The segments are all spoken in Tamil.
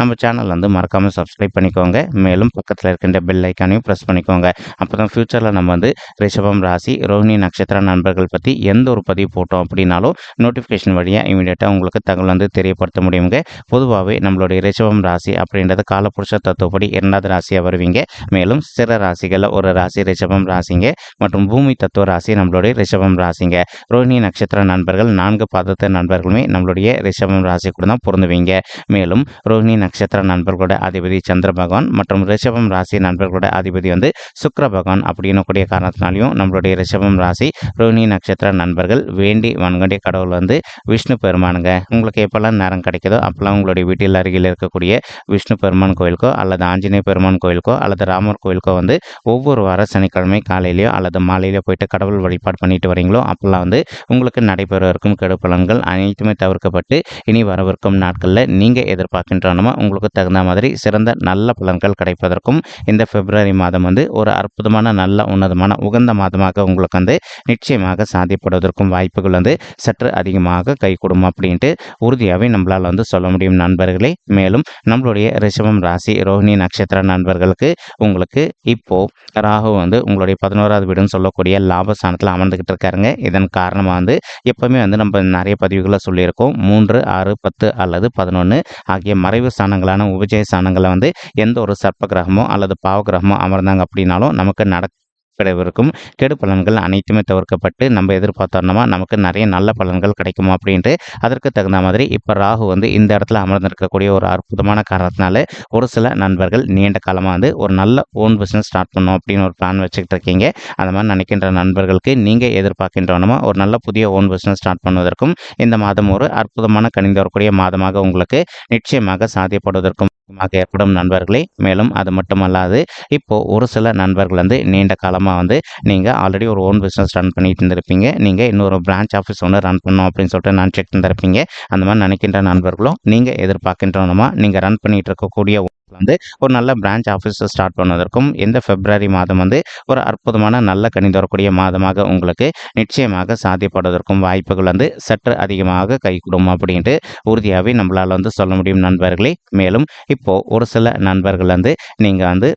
நம்ம சேனல் வந்து மறக்காமல் சப்ஸ்கிரைப் பண்ணிக்கோங்க. மேலும் பக்கத்தில் இருக்கின்ற பெல் ஐக்கானையும் ப்ரெஸ் பண்ணிக்கோங்க. அப்போ தான் ஃப்யூச்சரில் நம்ம வந்து ரிஷபம் ராசி ரோஹிணி நட்சத்திர நண்பர்கள் பற்றி எந்த ஒரு பதிவு போட்டோம் அப்படின்னாலும் நோட்டிஃபிகேஷன் வழியாக இமீடியட்டாக உங்களுக்கு தகவல் வந்து தெரியப்படுத்த முடியுங்க. பொதுவாகவே நம்மளுடைய ரிஷபம் ராசி அப்படின்றது காலப்புருஷ தத்துவப்படி இரண்டாவது ராசியாக வருவீங்க. மேலும் சிற ராசிகளில் ஒரு ராசி ரிஷபம் ராசிங்க மற்றும் பூமி தத்துவ ராசி நம்மளுடைய ரிஷபம் ராசிங்க. ரோஹிணி நட்சத்திர நண்பர்கள் நான்கு பாதத்த நண்பர்களுமே நம்மளுடைய ரிஷபம் ராசி கூட தான் பொருந்துவீங்க. மேலும் ரோ ரோஹிணி நட்சத்திர நண்பர்களோட அதிபதி சந்திர பகவான் மற்றும் ரிஷபம் ராசி நண்பர்களோட அதிபதி வந்து சுக்கர பகவான் அப்படின்னு கூடிய காரணத்தினாலையும் நம்மளுடைய ரிஷபம் ராசி ரோஹிணி நட்சத்திர நண்பர்கள் வேண்டி வன்கண்டிய கடவுள் வந்து விஷ்ணு பெருமானுங்க. உங்களுக்கு எப்போல்லாம் நேரம் கிடைக்குதோ அப்போல்லாம் உங்களுடைய வீட்டில் அருகில் இருக்கக்கூடிய விஷ்ணு பெருமான் கோயிலுக்கோ அல்லது ஆஞ்சநேய பெருமான் கோயிலுக்கோ அல்லது ராமர் கோயிலுக்கோ வந்து ஒவ்வொரு வார சனிக்கிழமை காலையிலையோ அல்லது மாலையிலோ போயிட்டு கடவுள் வழிபாடு பண்ணிட்டு வரீங்களோ அப்போல்லாம் வந்து உங்களுக்கு நடைபெறவிருக்கும் கெடு பலன்கள் அனைத்துமே தவிர்க்கப்பட்டு இனி வரவிருக்கும் நாட்களில் நீங்கள் எதிர்பார்க்கின்ற காரணமாக உங்களுக்கு தகுந்த மாதிரி சிறந்த நல்ல பலன்கள் கிடைப்பதற்கும் இந்த பிப்ரவரி மாதம் வந்து ஒரு அற்புதமான நல்ல உன்னதமான உகந்த மாதமாக உங்களுக்கு வந்து நிச்சயமாக சாதிப்படுவதற்கும் வாய்ப்புகள் வந்து சற்று அதிகமாக கை கொடுக்கும் அப்படின்ட்டு உறுதியாகவே நம்மளால் வந்து சொல்ல முடியும் நண்பர்களே. மேலும் நம்மளுடைய ரிஷபம் ராசி ரோஹிணி நட்சத்திர நண்பர்களுக்கு உங்களுக்கு இப்போ ராகு வந்து உங்களுடைய பதினோராவது வீடுன்னு சொல்லக்கூடிய லாபஸ்தானத்தில் அமர்ந்துக்கிட்டு இருக்காருங்க. இதன் காரணமாக வந்து எப்பவுமே வந்து நம்ம நிறைய பதிவுகளை சொல்லியிருக்கோம். மூன்று ஆறு பத்து அல்லது பதினொன்று ஆகிய மறைவு ஸ்தானங்களான உபஜய ஸ்தானங்களை வந்து எந்த ஒரு சர்ப்ப கிரகமோ அல்லது பாவ கிரகமோ அமர்ந்தாங்க அப்படின்னாலும் நமக்கு நட கிடைவிருக்கும் கெடு பலன்கள் அனைத்துமே தவிர்க்கப்பட்டு நம்ம எதிர்பார்த்தோம்னா நமக்கு நிறைய நல்ல பலன்கள் கிடைக்குமா அப்படின்ட்டு அதற்கு தகுந்த மாதிரி இப்போ ராகு வந்து இந்த இடத்துல அமர்ந்திருக்கக்கூடிய ஒரு அற்புதமான காரணத்தினால ஒரு சில நண்பர்கள் நீண்ட காலமாக வந்து ஒரு நல்ல ஓன் பிஸ்னஸ் ஸ்டார்ட் பண்ணும் அப்படின்னு ஒரு பிளான் வச்சுக்கிட்டு இருக்கீங்க. அந்த மாதிரி நினைக்கின்ற நண்பர்களுக்கு நீங்கள் எதிர்பார்க்கின்றோனமா ஒரு நல்ல புதிய ஓன் பிஸ்னஸ் ஸ்டார்ட் பண்ணுவதற்கும் இந்த மாதம் ஒரு அற்புதமான கணிந்து வரக்கூடிய மாதமாக உங்களுக்கு நிச்சயமாக சாத்தியப்படுவதற்கும் ஏற்படும் நண்பர்களே. மேலும் அது மட்டுமல்லாது இப்போது ஒரு சில நண்பர்கள் வந்து நீண்ட காலமாக வந்து நீங்கள் ஆல்ரெடி ஒரு ஓன் பிஸ்னஸ் ரன் பண்ணிட்டு இருந்திருப்பீங்க. நீங்கள் இன்னொரு பிரான்ச் ஆஃபீஸ் ஒன்று ரன் பண்ணணும் அப்படின்னு சொல்லிட்டு நான் செக் இருந்திருப்பீங்க அந்த மாதிரி நினைக்கின்ற நண்பர்களும் நீங்கள் எதிர்பார்க்கின்றனமா நீங்கள் ரன் பண்ணிகிட்டு இருக்கக்கூடிய வந்து ஒரு நல்ல பிரான்ச் ஆஃபீஸை ஸ்டார்ட் பண்ணுவதற்கும் இந்த பிப்ரவரி மாதம் வந்து ஒரு அற்புதமான நல்ல கணி வரக்கூடிய மாதமாக உங்களுக்கு நிச்சயமாக சாத்தியப்படுவதற்கும் வாய்ப்புகள் வந்து சற்று அதிகமாக கைகூடும் அப்படின்ட்டு உறுதியாகவே நம்மளால் வந்து சொல்ல முடியும் நண்பர்களே. மேலும் இப்போது ஒரு சில நண்பர்கள் வந்து நீங்கள் வந்து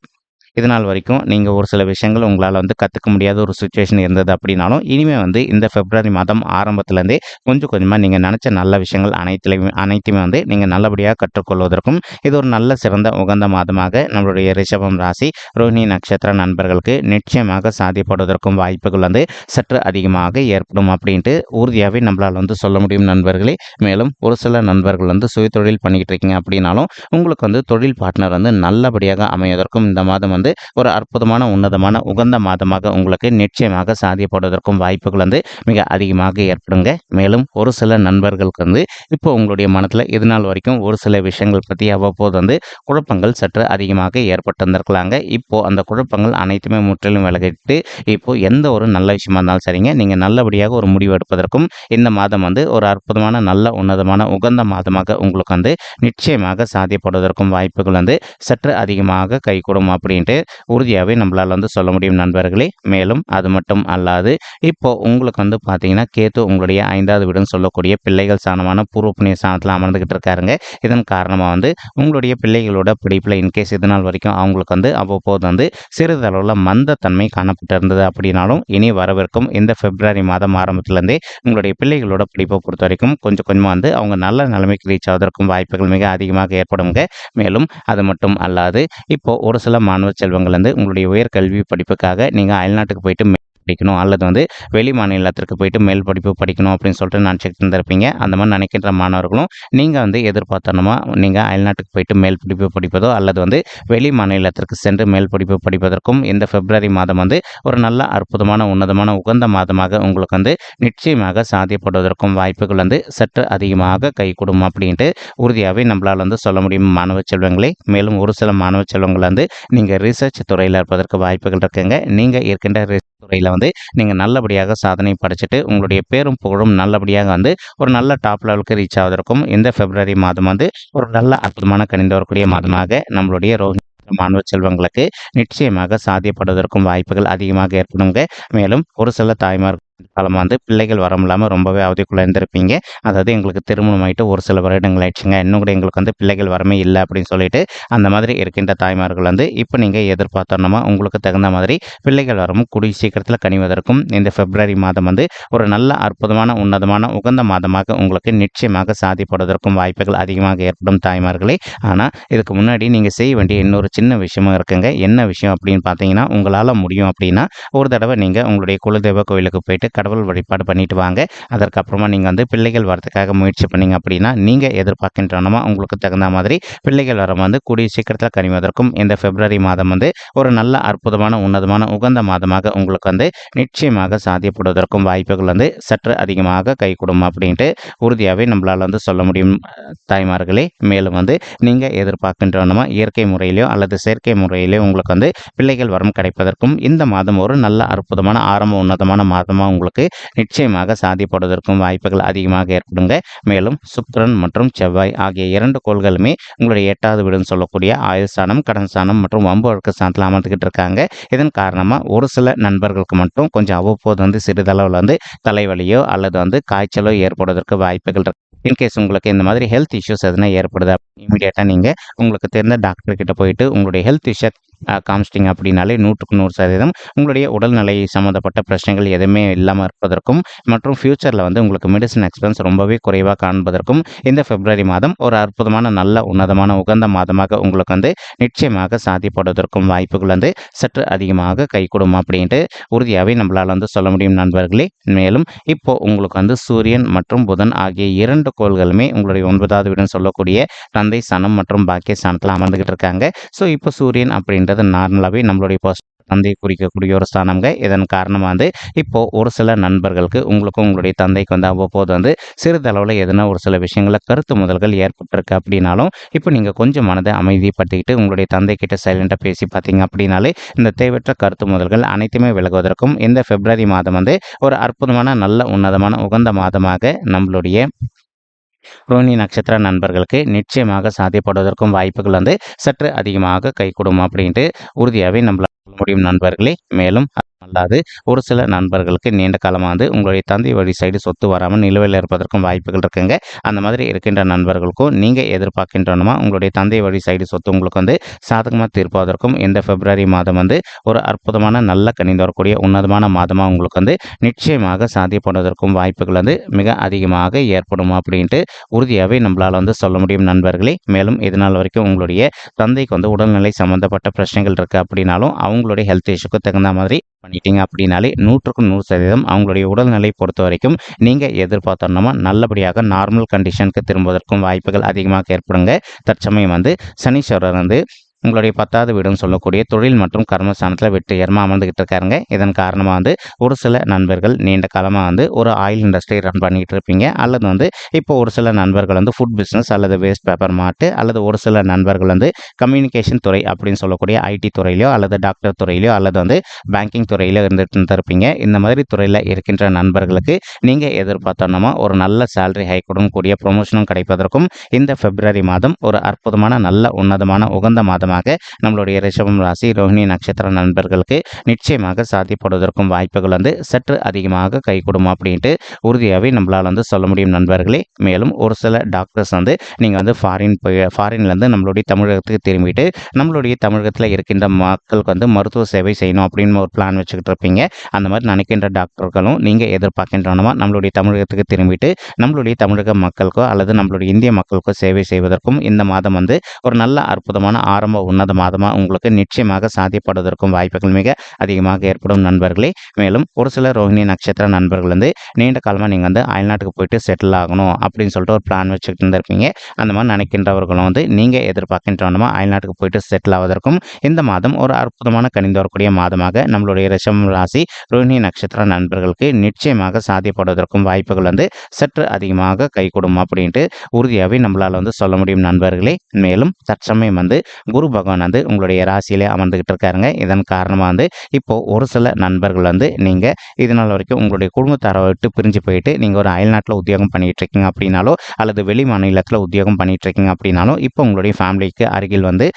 இது நாள் வரைக்கும் நீங்கள் ஒரு சில விஷயங்கள் உங்களால் வந்து கற்றுக்க முடியாத ஒரு சுச்சுவேஷன் இருந்தது அப்படின்னாலும் இனிமேல் வந்து இந்த பிப்ரவரி மாதம் ஆரம்பத்துலேருந்தே கொஞ்சம் கொஞ்சமாக நீங்கள் நினச்ச நல்ல விஷயங்கள் அனைத்துலையும் அனைத்துமே வந்து நீங்கள் நல்லபடியாக கற்றுக்கொள்வதற்கும் இது ஒரு நல்ல சிறந்த உகந்த மாதமாக நம்மளுடைய ரிஷபம் ராசி ரோஹிணி நட்சத்திர நண்பர்களுக்கு நிச்சயமாக சாதிப்படுவதற்கும் வாய்ப்புகள் வந்து சற்று அதிகமாக ஏற்படும் அப்படின்ட்டு உறுதியாகவே நம்மளால் வந்து சொல்ல முடியும் நண்பர்களே. மேலும் ஒரு சில நண்பர்கள் வந்து சுய தொழில் பண்ணிக்கிட்டு இருக்கீங்க அப்படின்னாலும் உங்களுக்கு வந்து தொழில் பார்ட்னர் வந்து நல்லபடியாக அமைவதற்கும் இந்த மாதம் வந்து வந்து ஒரு அற்புதமான உன்னதமான உகந்த மாதமாக உங்களுக்கு நிச்சயமாக சாதியப்படுவதற்கும் வாய்ப்புகள் வந்து மிக அதிகமாக ஏற்படுங்க. மேலும் ஒரு சில நண்பர்களுக்கு வந்து இப்போ உங்களுடைய மனத்தில் இது நாள் வரைக்கும் ஒரு சில விஷயங்கள் பற்றி அவ்வப்போது வந்து குழப்பங்கள் சற்று அதிகமாக ஏற்பட்டு வந்திருக்கலாங்க அந்த குழப்பங்கள் அனைத்துமே முற்றிலும் விலகிட்டு இப்போ எந்த ஒரு நல்ல விஷயமா இருந்தாலும் சரிங்க. நீங்கள் நல்லபடியாக ஒரு முடிவு எடுப்பதற்கும் இந்த மாதம் வந்து ஒரு அற்புதமான நல்ல உன்னதமான உகந்த மாதமாக உங்களுக்கு வந்து நிச்சயமாக சாதியப்படுவதற்கும் வாய்ப்புகள் வந்து சற்று அதிகமாக கைகூடும் அப்படின்ட்டு அப்படின்ட்டு உறுதியாகவே நம்மளால் வந்து சொல்ல முடியும் நண்பர்களே. மேலும் அது மட்டும் அல்லாது இப்போ உங்களுக்கு வந்து பார்த்தீங்கன்னா கேத்து உங்களுடைய ஐந்தாவது வீடுன்னு சொல்லக்கூடிய பிள்ளைகள் சாணமான பூர்வ புண்ணிய சாணத்தில் அமர்ந்துக்கிட்டு இருக்காருங்க. இதன் காரணமாக வந்து உங்களுடைய பிள்ளைகளோட பிடிப்பில் இன்கேஸ் இது நாள் வரைக்கும் அவங்களுக்கு வந்து அவ்வப்போது வந்து சிறிதளவில் மந்தத்தன்மை காணப்பட்டு இருந்தது அப்படின்னாலும் இனி வரவிருக்கும் இந்த பிப்ரவரி மாதம் ஆரம்பத்துலேருந்தே உங்களுடைய பிள்ளைகளோட பிடிப்பை பொறுத்த வரைக்கும் கொஞ்சம் கொஞ்சமாக வந்து அவங்க நல்ல நிலைமைக்கு ரீச் ஆவதற்கும் வாய்ப்புகள் மிக அதிகமாக ஏற்படுங்க மேலும் அது மட்டும் அல்லாது இப்போ ஒரு சில மாணவ செல்வங்கள் வந்து உங்களுடைய உயர்கல்வி படிப்புக்காக நீங்கள் அயல்நாட்டுக்கு போயிட்டு படிக்கணும். அல்லது வந்து வெளி மாநிலத்திற்கு போயிட்டு மேல் படிப்பு படிக்கணும் அப்படின்னு சொல்லிட்டு நினச்சிக்கிட்டு இருந்திருப்பீங்க அந்த மாதிரி நினைக்கின்ற மாணவர்களும் நீங்கள் வந்து எதிர்பார்த்தனமா நீங்கள் அயல்நாட்டுக்கு போயிட்டு மேல் படிப்பு படிப்பதோ அல்லது வந்து வெளி மாநிலத்திற்கு சென்று மேல் படிப்பு படிப்பதற்கும் இந்த பிப்ரவரி மாதம் வந்து ஒரு நல்ல அற்புதமான உன்னதமான உகந்த மாதமாக உங்களுக்கு வந்து நிச்சயமாக சாத்தியப்படுவதற்கும் வாய்ப்புகள் வந்து சற்று அதிகமாக கை அப்படின்ட்டு உறுதியாகவே நம்மளால் வந்து சொல்ல முடியும். மாணவ செல்வங்களே மேலும் ஒரு சில மாணவ செல்வங்கள் வந்து நீங்கள் ரிசர்ச் துறையில் இருப்பதற்கு வாய்ப்புகள் இருக்குங்க. நீங்கள் இருக்கின்ற துறையில் வந்து நீங்கள் நல்லபடியாக சாதனை படைச்சிட்டு உங்களுடைய பேரும் புகழும் நல்லபடியாக வந்து ஒரு நல்ல டாப் லெவலுக்கு ரீச் ஆவதற்கும் இந்த பிப்ரவரி மாதம் வந்து ஒரு நல்ல அற்புதமான கணிந்து வரக்கூடிய மாதமாக நம்மளுடைய ரோஹிணி மாணவ செல்வங்களுக்கு நிச்சயமாக சாத்தியப்படுவதற்கும் வாய்ப்புகள் அதிகமாக ஏற்படுங்க. மேலும் ஒரு சில தாய்மார் காலமாக வந்து பிள்ளைகள் வரமில்லாமல் ரொம்பவே அவதிக்குள்ளே இருந்திருப்பீங்க. அதாவது எங்களுக்கு திருமணம் ஆகிட்டு ஒரு சில வருடங்கள் ஆயிடுச்சுங்க. இன்னும் கூட எங்களுக்கு வந்து பிள்ளைகள் வரமே இல்லை அப்படின்னு சொல்லிட்டு அந்த மாதிரி இருக்கின்ற தாய்மார்கள் வந்து இப்போ நீங்கள் எதிர்பார்த்தோன்னா உங்களுக்கு தகுந்த மாதிரி பிள்ளைகள் வரமும் கூடிய சீக்கிரத்தில் கனிவதற்கும் இந்த பிப்ரவரி மாதம் வந்து ஒரு நல்ல அற்புதமான உன்னதமான உகந்த மாதமாக உங்களுக்கு நிச்சயமாக சாதிப்படுவதற்கும் வாய்ப்புகள் அதிகமாக ஏற்படும் தாய்மார்களே. ஆனால் இதுக்கு முன்னாடி நீங்கள் செய்ய வேண்டிய இன்னொரு சின்ன விஷயமும் இருக்குங்க. என்ன விஷயம் அப்படின்னு பார்த்தீங்கன்னா உங்களால் முடியும் அப்படின்னா ஒரு தடவை நீங்கள் உங்களுடைய குலதெய்வ கோயிலுக்கு போயிட்டு கடவுள் வழிபாடு பண்ணிட்டு வாங்க. அதற்கப்புறமா நீங்கள் வந்து பிள்ளைகள் வரதுக்காக முயற்சி பண்ணீங்க அப்படின்னா நீங்கள் எதிர்பார்க்கின்றனமா உங்களுக்கு தகுந்த மாதிரி பிள்ளைகள் வரம் வந்து கூடிய சீக்கிரத்தில் கனிவதற்கும் இந்த பிப்ரவரி மாதம் வந்து ஒரு நல்ல அற்புதமான உன்னதமான உகந்த மாதமாக உங்களுக்கு வந்து நிச்சயமாக சாத்தியப்படுவதற்கும் வாய்ப்புகள் வந்து சற்று அதிகமாக கைகூடும் அப்படின்ட்டு உறுதியாகவே நம்மளால் வந்து சொல்ல முடியும். தாய்மார்களே மேலும் வந்து நீங்கள் எதிர்பார்க்கின்றனமா இயற்கை முறையிலையோ அல்லது செயற்கை முறையிலையோ உங்களுக்கு வந்து பிள்ளைகள் வரம் கிடைப்பதற்கும் இந்த மாதம் ஒரு நல்ல அற்புதமான ஆரம்ப உன்னதமான மாதமாக உங்களுக்கு நிச்சயமாக சாதிப்படுவதற்கும் வாய்ப்புகள் அதிகமாக ஏற்படுங்க. மேலும் சுக்கரன் மற்றும் செவ்வாய் ஆகிய இரண்டு கோள்களுமே உங்களுடைய எட்டாவது வீடுன்னு சொல்லக்கூடிய ஆயுள் ஸ்தானம் கடன் ஸ்தானம் மற்றும் வம்பு வழக்கு ஸ்தானத்தில் அமர்ந்துக்கிட்டு இருக்காங்க. இதன் காரணமாக ஒரு சில நண்பர்களுக்கு மட்டும் கொஞ்சம் அவ்வப்போது வந்து சிறிதளவில் வந்து தலைவலியோ அல்லது வந்து காய்ச்சலோ ஏற்படுவதற்கு வாய்ப்புகள் இருக்கு. இன்கேஸ் உங்களுக்கு இந்த மாதிரி ஹெல்த் இஷ்யூஸ் எதுனா ஏற்படுது இமீடியட்டாக நீங்கள் உங்களுக்கு தெரிந்த டாக்டர் கிட்ட போயிட்டு உங்களுடைய ஹெல்த் இஷ்யூ காமிச்சிட்டிங்க அப்படின்னாலே நூற்றுக்கு நூறு சதவீதம். உங்களுடைய உடல்நிலை சம்மந்தப்பட்ட பிரச்சனைகள் எதுவுமே இல்லாமல் இருப்பதற்கும் மற்றும் ஃப்யூச்சரில் வந்து உங்களுக்கு மெடிசன் எக்ஸ்பென்ஸ் ரொம்பவே குறைவாக காண்பதற்கும் இந்த பிப்ரவரி மாதம் ஒரு அற்புதமான நல்ல உன்னதமான உகந்த மாதமாக உங்களுக்கு வந்து நிச்சயமாக சாத்தியப்படுவதற்கும் வாய்ப்புகள் வந்து சற்று அதிகமாக கைகூடும் அப்படின்ட்டு உறுதியாகவே நம்மளால் வந்து சொல்ல முடியும் நண்பர்களே. மேலும் இப்போ உங்களுக்கு வந்து சூரியன் மற்றும் புதன் ஆகிய இரண்டு கோள்களுமே உங்களுடைய ஒன்பதாவது வீடுன்னு சொல்லக்கூடிய தந்தை சனம் மற்றும் பாக்கிய சனத்தில் அமர்ந்துகிட்டு இருக்காங்க. ஸோ இப்போ சூரியன் அப்படின்ற அப்படிங்கிறது நார்மலாகவே நம்மளுடைய பர்ஸ் தந்தையை குறிக்கக்கூடிய ஒரு ஸ்தானம்ங்க. இதன் காரணமாக வந்து இப்போது ஒரு சில நண்பர்களுக்கு உங்களுக்கும் உங்களுடைய தந்தைக்கு வந்து அவ்வப்போது வந்து சிறிதளவில் எதனா ஒரு சில விஷயங்களில் கருத்து முதல்கள் ஏற்பட்டிருக்கு அப்படின்னாலும் இப்போ நீங்கள் கொஞ்சம் மனதை அமைதிப்படுத்திக்கிட்டு உங்களுடைய தந்தை கிட்ட சைலண்டாக பேசி பார்த்தீங்க அப்படின்னாலே இந்த தேவையற்ற கருத்து முதல்கள் அனைத்துமே விலகுவதற்கும் இந்த பிப்ரவரி மாதம் வந்து ஒரு அற்புதமான நல்ல உன்னதமான உகந்த மாதமாக நம்மளுடைய ரோனி நட்சத்திர நண்பர்களுக்கு நிச்சயமாக சாத்தியப்படுவதற்கும் வாய்ப்புகள் வந்து சற்று அதிகமாக கைகூடும் அப்படின்ட்டு உறுதியாகவே நம்மளால் முடியும் நண்பர்களே. மேலும் அல்லாது ஒரு சில நண்பர்களுக்கு நீண்ட காலமாக வந்து உங்களுடைய தந்தை வழி சைடு சொத்து வராமல் நிலுவையில் இருப்பதற்கும் வாய்ப்புகள் இருக்குங்க. அந்த மாதிரி இருக்கின்ற நண்பர்களுக்கும் நீங்கள் எதிர்பார்க்கின்றனமா? உங்களுடைய தந்தை வழி சைடு சொத்து உங்களுக்கு வந்து சாதகமாக தீர்ப்பதற்கும் இந்த பிப்ரவரி மாதம் வந்து ஒரு அற்புதமான நல்ல கணிந்து வரக்கூடிய உன்னதமான மாதமாக உங்களுக்கு வந்து நிச்சயமாக சாத்தியப்படுவதற்கும் வாய்ப்புகள் வந்து மிக அதிகமாக ஏற்படும் அப்படின்ட்டு உறுதியாகவே நம்மளால் வந்து சொல்ல முடியும் நண்பர்களே. மேலும் இதனால் வரைக்கும் உங்களுடைய தந்தைக்கு வந்து உடல்நிலை சம்மந்தப்பட்ட பிரச்சனைகள் இருக்குது அப்படின்னாலும் அவங்களுடைய ஹெல்த் இஷ்யூக்கு தகுந்த மாதிரி பண்ணிட்டீங்க அப்படின்னாலே நூற்றுக்கு நூறு சதவீதம் அவங்களுடைய உடல்நிலை பொறுத்த வரைக்கும் நீங்கள் எதிர்பார்த்தோன்னா நல்லபடியாக நார்மல் கண்டிஷனுக்கு திரும்புவதற்கும் வாய்ப்புகள் அதிகமாக ஏற்படுங்க. தற்சமயம் வந்து சனீஸ்வரர் வந்து உங்களுடைய பத்தாவது வீடுன்னு சொல்லக்கூடிய தொழில் மற்றும் கர்மஸ்தானத்தில் வெற்றிகரமாக அமர்ந்துக்கிட்டு இருக்காருங்க இதன் காரணமாக வந்து ஒரு சில நண்பர்கள் நீண்ட காலமாக வந்து ஒரு ஆயில் இண்டஸ்ட்ரி ரன் பண்ணிகிட்டு இருப்பீங்க. அல்லது வந்து இப்போ ஒரு சில நண்பர்கள் வந்து ஃபுட் பிஸ்னஸ் அல்லது வேஸ்ட் பேப்பர் மாட்டு அல்லது ஒரு சில நண்பர்கள் வந்து கம்யூனிகேஷன் துறை அப்படின்னு சொல்லக்கூடிய ஐடி துறையிலையோ அல்லது டாக்டர் துறையிலையோ அல்லது வந்து பேங்கிங் துறையிலோ இருந்துட்டு இருப்பீங்க இந்த மாதிரி துறையில் இருக்கின்ற நண்பர்களுக்கு நீங்கள் எதிர்பார்த்தோன்னா ஒரு நல்ல சேலரி ஹைக்குடன் கூடிய ப்ரொமோஷனும் கிடைப்பதற்கும் இந்த பிப்ரவரி மாதம் ஒரு அற்புதமான நல்ல உன்னதமான உகந்த மாதம் காரணமாக நம்மளுடைய ரிஷபம் ராசி ரோஹிணி நட்சத்திர நண்பர்களுக்கு நிச்சயமாக சாத்தியப்படுவதற்கும் வாய்ப்புகள் வந்து சற்று அதிகமாக கை கொடுமா அப்படின்ட்டு உறுதியாகவே நம்மளால் வந்து சொல்ல முடியும் நண்பர்களே. மேலும் ஒரு சில டாக்டர்ஸ் வந்து நீங்கள் வந்து ஃபாரின் போய் ஃபாரின்லேருந்து நம்மளுடைய தமிழகத்துக்கு திரும்பிட்டு நம்மளுடைய தமிழகத்தில் இருக்கின்ற மக்களுக்கு வந்து மருத்துவ சேவை செய்யணும் அப்படின்னு ஒரு பிளான் வச்சுக்கிட்டு இருப்பீங்க. அந்த மாதிரி நினைக்கின்ற டாக்டர்களும் நீங்கள் எதிர்பார்க்கின்றனமா நம்மளுடைய தமிழகத்துக்கு திரும்பிட்டு நம்மளுடைய தமிழக மக்களுக்கோ அல்லது நம்மளுடைய இந்திய மக்களுக்கோ சேவை செய்வதற்கும் இந்த மாதம் வந்து ஒரு நல்ல அற்புதமான ஆரம்ப உன்னத மாதமாக உங்களுக்கு நிச்சயமாக சாத்தியப்படுவதற்கும் வாய்ப்புகள் மிக அதிகமாக ஏற்படும் நண்பர்களே. மேலும் ஒரு சில ரோஹிணி நட்சத்திர நண்பர்கள் வந்து நீண்ட காலமாக நீங்கள் வந்து அயல்நாட்டுக்கு போயிட்டு செட்டில் ஆகணும் அப்படின்னு சொல்லிட்டு ஒரு பிளான் வச்சுக்கிட்டு இருந்திருப்பீங்க. அந்த மாதிரி நினைக்கின்றவர்களும் வந்து நீங்கள் எதிர்பார்க்கின்றவனமா அயல்நாட்டுக்கு போயிட்டு செட்டில் ஆவதற்கும் இந்த மாதம் ஒரு அற்புதமான கணிந்து வரக்கூடிய மாதமாக நம்மளுடைய ரிஷம் ராசி ரோஹிணி நட்சத்திர நண்பர்களுக்கு நிச்சயமாக சாத்தியப்படுவதற்கும் வாய்ப்புகள் வந்து சற்று அதிகமாக கைகூடும் அப்படின்ட்டு உறுதியாகவே நம்மளால் வந்து சொல்ல முடியும் நண்பர்களே. மேலும் தற்சமயம் வந்து குரு பகவான் வந்து உங்களுடைய ராசியிலே அமர்ந்துகிட்டு இருக்காருங்க. இதன் காரணமாக வந்து இப்போது ஒரு சில நண்பர்கள் வந்து நீங்கள் இதனால் வரைக்கும் உங்களுடைய குடும்பத்தாரை விட்டு பிரிஞ்சு போயிட்டு நீங்கள் ஒரு அயல்நாட்டில் உத்தியோகம் பண்ணிகிட்டு இருக்கீங்க அப்படின்னாலோ அல்லது வெளி மாநிலத்தில் உத்தியோகம் பண்ணிகிட்டு இருக்கீங்க அப்படின்னாலும் இப்போ உங்களுடைய ஃபேமிலிக்கு அருகில் வந்து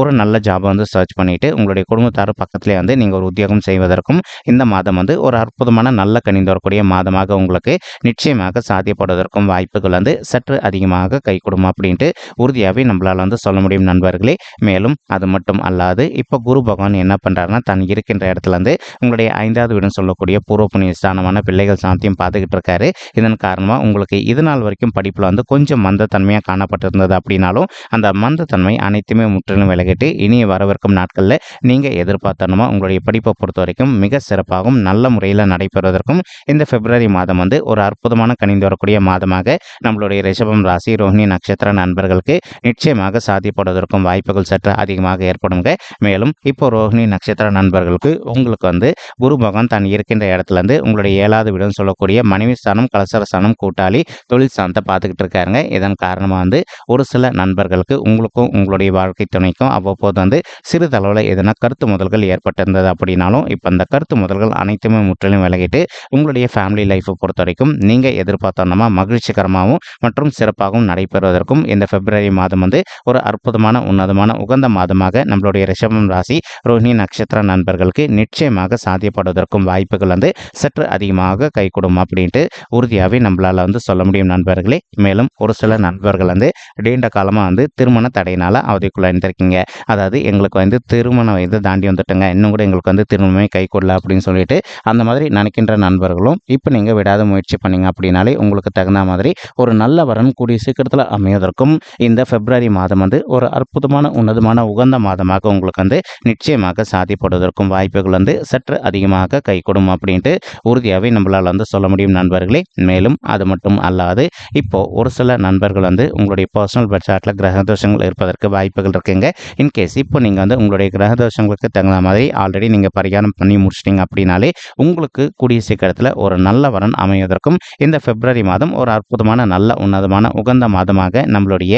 ஒரு நல்ல ஜாபை வந்து சர்ச் பண்ணிவிட்டு உங்களுடைய குடும்பத்தார் பக்கத்துலேயே வந்து நீங்கள் ஒரு உத்தியோகம் செய்வதற்கும் இந்த மாதம் வந்து ஒரு அற்புதமான நல்ல கணிந்து வரக்கூடிய மாதமாக உங்களுக்கு நிச்சயமாக சாத்தியப்படுவதற்கும் வாய்ப்புகள் வந்து சற்று அதிகமாக கை கொடுமா அப்படின்ட்டு உறுதியாகவே நம்மளால் வந்து சொல்ல முடியும் நண்பர்களே. மேலும் அது மட்டும் அல்லாது இப்போ குரு பகவான் என்ன பண்ணுறாருன்னா தன் இருக்கின்ற இடத்துல இருந்து உங்களுடைய ஐந்தாவது வீடுன்னு சொல்லக்கூடிய பூர்வ புண்ணிய ஸ்தானமான பிள்ளைகள் சாந்தியும் பார்த்துக்கிட்டு இருக்காரு. இதன் காரணமாக உங்களுக்கு இது நாள் வரைக்கும் படிப்பில் வந்து கொஞ்சம் மந்தத்தன்மையாக காணப்பட்டிருந்தது அப்படின்னாலும் அந்த மந்தத்தன்மை அனைத்துமே முற்றிலும் விலகிட்டு இனிய வரவிருக்கும் நாட்களில் நீங்கள் எதிர்பார்த்தனமா உங்களுடைய படிப்பை பொறுத்த வரைக்கும் மிக சிறப்பாகவும் நல்ல முறையில் நடைபெறுவதற்கும் இந்த பிப்ரவரி மாதம் வந்து ஒரு அற்புதமான கணிந்து வரக்கூடிய மாதமாக நம்மளுடைய ரிஷபம் ராசி ரோஹிணி நட்சத்திர நண்பர்களுக்கு நிச்சயமாக சாதிப்படுவதற்கும் வாய்ப்புகள் சற்று அதிகமாக ஏற்படுங்க. மேலும் இப்போ ரோஹிணி நட்சத்திர நண்பர்களுக்கு உங்களுக்கு வந்து குரு பகவான் தான் இருக்கின்ற இடத்துலேருந்து உங்களுடைய ஏழாவது வீடுன்னு சொல்லக்கூடிய மனைவி ஸ்தானம் கலசர ஸ்தானம் கூட்டாளி தொழில் ஸ்தானத்தை பார்த்துக்கிட்டு இருக்காருங்க. இதன் காரணமாக வந்து ஒரு சில நண்பர்களுக்கு உங்களுக்கும் உங்களுடைய வாழ்க்கை துணைக்கும் அவ்வப்போது வந்து சிறிதளவில் எதனா கருத்து முதல்கள் ஏற்பட்டிருந்தது அப்படின்னாலும் இப்போ அந்த கருத்து முதல்கள் அனைத்துமே முற்றிலும் விலகிட்டு உங்களுடைய ஃபேமிலி லைஃப்பை பொறுத்த வரைக்கும் நீங்கள் எதிர்பார்த்தோன்னா மகிழ்ச்சிகரமாகவும் மற்றும் சிறப்பாகவும் நடைபெறுவதற்கும் இந்த பிப்ரவரி மாதம் வந்து ஒரு அற்புதமான உன்னதமான உகந்த மாதமாக நம்மளுடைய ரிஷபம் ராசி ரோஹிணி நட்சத்திர நண்பர்களுக்கு நிச்சயமாக சாத்தியப்படுவதற்கும் வாய்ப்புகள் வந்து சற்று அதிகமாக கை அப்படின்ட்டு உறுதியாகவே நம்மளால் வந்து சொல்ல முடியும் நண்பர்களே. மேலும் ஒரு சில நண்பர்கள் வந்து நீண்ட காலமாக வந்து திருமண தடையினால் அவதிக்குள்ள இருந்திருக்கீங்க அதாவது எங்களுக்கு வந்து திருமணம் வந்து தாண்டி வந்துட்டோங்க. இன்னும் கூட எங்களுக்கு வந்து திருமணமே கை கொள்ளல அப்படின்னு சொல்லிட்டு அந்த மாதிரி நினைக்கின்ற நண்பர்களும் இப்போ நீங்கள் விடாத முயற்சி பண்ணீங்க அப்படின்னாலே உங்களுக்கு தகுந்த மாதிரி ஒரு நல்ல வரன் கூடிய சீக்கிரத்தில் அமைவதற்கும் இந்த பிப்ரவரி மாதம் வந்து ஒரு அற்புதமான உன்னதமான உகந்த மாதமாக உங்களுக்கு வந்து நிச்சயமாக சாதிப்படுவதற்கும் வாய்ப்புகள் வந்து சற்று அதிகமாக கை கொடும் அப்படின்ட்டு உறுதியாகவே நம்மளால் வந்து சொல்ல முடியும் நண்பர்களே. மேலும் அது மட்டும் அல்லாது இப்போ ஒரு சில நண்பர்கள் வந்து உங்களுடைய பர்சனல் பட்ஜெட்டில் கிரக தோஷங்கள் இருப்பதற்கு வாய்ப்புகள் இருக்குங்க. இன்கேஸ் இப்போ நீங்கள் வந்து உங்களுடைய கிரக தோஷங்களுக்கு தகுந்த மாதிரி ஆல்ரெடி நீங்கள் பரிகாரம் பண்ணி முடிச்சிட்டிங்க அப்படின்னாலே உங்களுக்கு கூடிய சீக்கிரத்தில் ஒரு நல்ல வரன் அமைவதற்கும் இந்த பிப்ரவரி மாதம் ஒரு அற்புதமான நல்ல உன்னதமான உகந்த மாதமாக நம்மளுடைய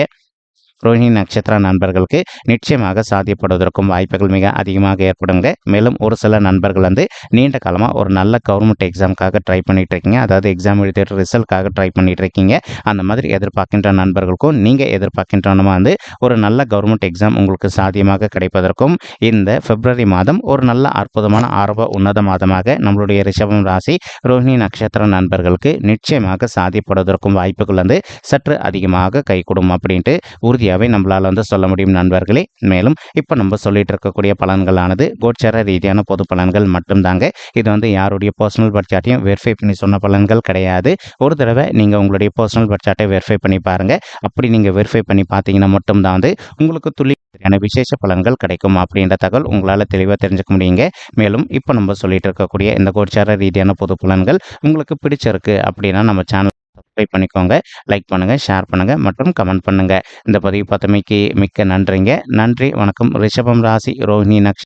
ரோஹிணி நட்சத்திர நண்பர்களுக்கு நிச்சயமாக சாத்தியப்படுவதற்கும் வாய்ப்புகள் மிக அதிகமாக ஏற்படுங்க மேலும் ஒரு சில நண்பர்கள் வந்து நீண்ட காலமாக ஒரு நல்ல கவர்மெண்ட் எக்ஸாமுக்காக ட்ரை பண்ணிட்டு இருக்கீங்க அதாவது எக்ஸாம் எழுதிட்டு ரிசல்ட்காக ட்ரை பண்ணிட்டு இருக்கீங்க அந்த மாதிரி எதிர்பார்க்கின்ற நண்பர்களுக்கும் நீங்கள் எதிர்பார்க்கின்றனமா வந்து ஒரு நல்ல கவர்மெண்ட் எக்ஸாம் உங்களுக்கு சாத்தியமாக கிடைப்பதற்கும் இந்த பிப்ரவரி மாதம் ஒரு நல்ல அற்புதமான ஆரம்ப உன்னத மாதமாக நம்மளுடைய ரிஷபம் ராசி ரோஹிணி நட்சத்திர நண்பர்களுக்கு நிச்சயமாக சாதிப்படுவதற்கும் வாய்ப்புகள் வந்து சற்று அதிகமாக கைகூடும் அப்படின்ட்டு உறுதியாக ரீதியாகவே நம்மளால் வந்து சொல்ல முடியும் நண்பர்களே. மேலும் இப்போ நம்ம சொல்லிட்டு இருக்கக்கூடிய பலன்களானது கோச்சார ரீதியான பொது பலன்கள் மட்டும்தாங்க. இது வந்து யாருடைய பர்சனல் பட்ஜெட்டையும் வெரிஃபை பண்ணி சொன்ன பலன்கள் கிடையாது. ஒரு தடவை நீங்கள் உங்களுடைய பர்சனல் பட்ஜெட்டை வெரிஃபை பண்ணி பாருங்கள் அப்படி நீங்கள் வெரிஃபை பண்ணி பார்த்தீங்கன்னா மட்டும்தான் வந்து உங்களுக்கு துளி விசேஷ பலன்கள் கிடைக்கும் அப்படின்ற தகவல் உங்களால் தெளிவாக தெரிஞ்சுக்க முடியுங்க. மேலும் இப்போ நம்ம சொல்லிட்டு இருக்கக்கூடிய இந்த கோச்சார ரீதியான பொது பலன்கள் உங்களுக்கு பிடிச்சிருக்கு அப்படின்னா நம்ம சேனல் சப்ஸ்கிரைப் பண்ணிக்கோங்க லைக் பண்ணுங்கள் ஷேர் பண்ணுங்கள் மற்றும் கமெண்ட் பண்ணுங்கள் இந்த பதிவு பார்த்தமைக்கு மிக்க நன்றிங்க. நன்றி வணக்கம். ரிஷபம் ராசி ரோஹிணி நக்ஷ